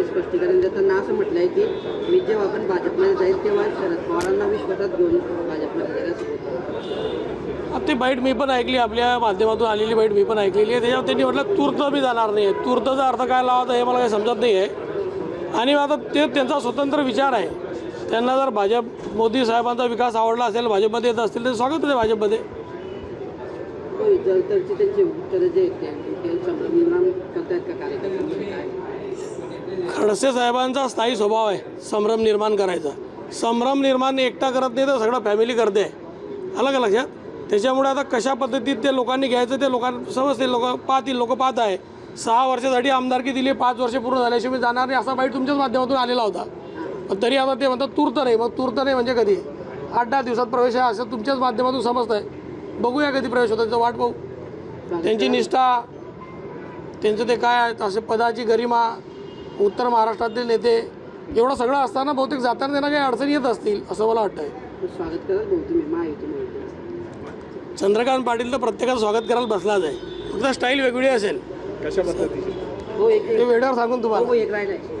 त्यांनी स्पष्टीकरण देताना असं म्हटलंय की मी जेव्हा आपण भाजपमध्ये जाईल तेव्हा शरद पवारांना विश्वासात घेऊन भाजपमध्ये आता ती बाईट मी पण ऐकली आपल्या माध्यमातून आलेली बाईट मी पण ऐकलेली आहे. त्याच्यावर त्यांनी म्हटलं तूर्त बी जाणार नाही आहे तूर्तचा अर्थ काय लावायचा हे मला काही समजत नाही आहे आणि आता ते त्यांचा स्वतंत्र विचार आहे. त्यांना जर भाजप मोदी साहेबांचा विकास आवडला असेल भाजपमध्ये येत असतील तर स्वागत आहे भाजपमध्ये. जलतरची त्यांची उत्तरं जे आहेत ते- ते संभ्रम निर्माण करतायत का कार्यकर्त्यांमध्ये काय खडसे साहेबांचा स्थायी स्वभाव आहे. संभ्रम निर्माण करायचा. संभ्रम निर्माण एकटा करत नाही तर सगळं फॅमिली करते. आलं का लक्षात? त्याच्यामुळे आता कशा पद्धतीत ते लोकांनी घ्यायचं ते लोकांना समजते लोक पाहतील लोक पाहत आहे. सहा वर्षासाठी आमदारकी दिली पाच वर्ष पूर्ण झाल्याशिवाय मी जाणार नाही असा बाईट तुमच्याच माध्यमातून आलेला होता. पण तरी आता ते म्हणतात तूर्त नाही मग तूर्त नाही म्हणजे कधी? आठ दहा दिवसात प्रवेश आहे असं तुमच्याच माध्यमातून समजत आहे बघूया कधी प्रवेश होतो त्याचं वाट पाहू. त्यांची निष्ठा त्यांचं ते काय आहे, असे पदाची गरिमा उत्तर महाराष्ट्रातील नेते एवढं सगळं असताना बहुतेक जाताना त्यांना काही अडचणी येत असतील असं मला वाटतं आहे स्वागत महायुतीमध्ये चंद्रकांत पाटील तर प्रत्येकाचं स्वागत करायला बसलाच आहे. फक्त स्टाईल वेगळी असेल. कशा पद्धतीची? हो ते वेळेवर सांगून तुम्हाला. हो एक राहिला आहे